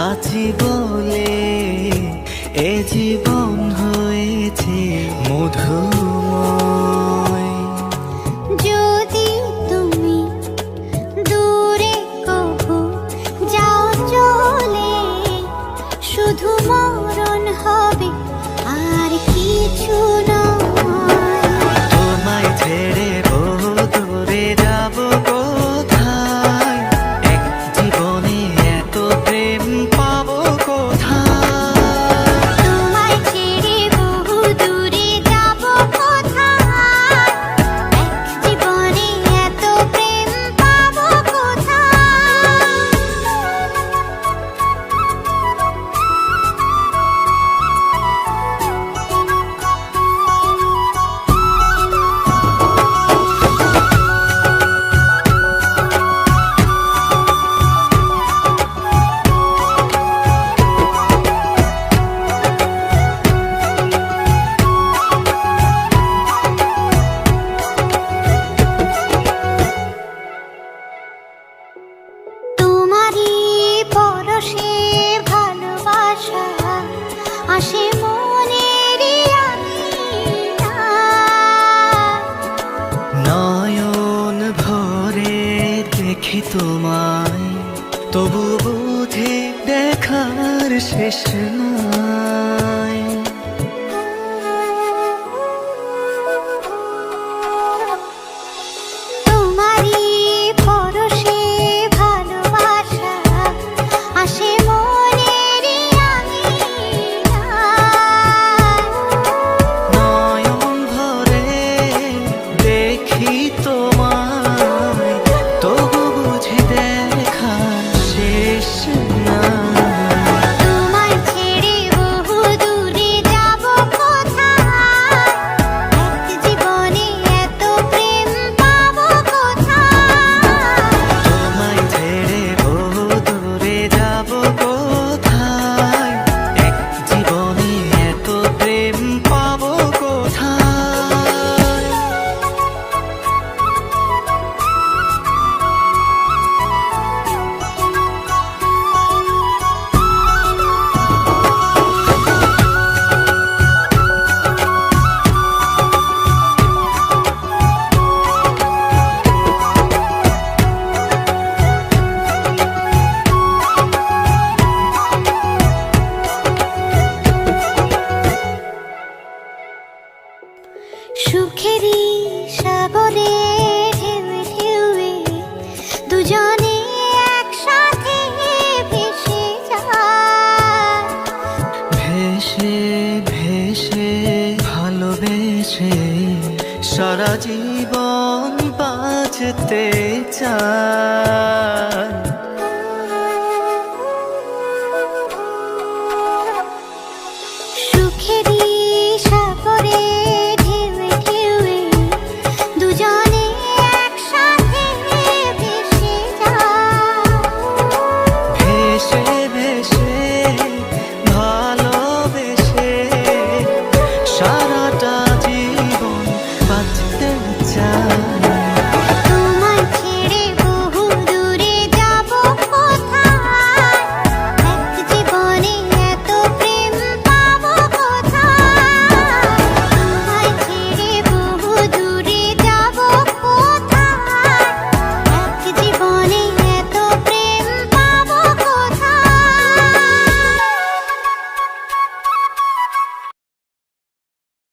আছি বলে এ জীবন বসে ভালোবাসা আসে মনের নয়ন ভরে দেখি তোমায় তবু বুঝে দেখার শেষ না solito. সুখেরি সাগরে দুজনে ভেসে ভেসে সারা জীবন বাঁচতে চায়।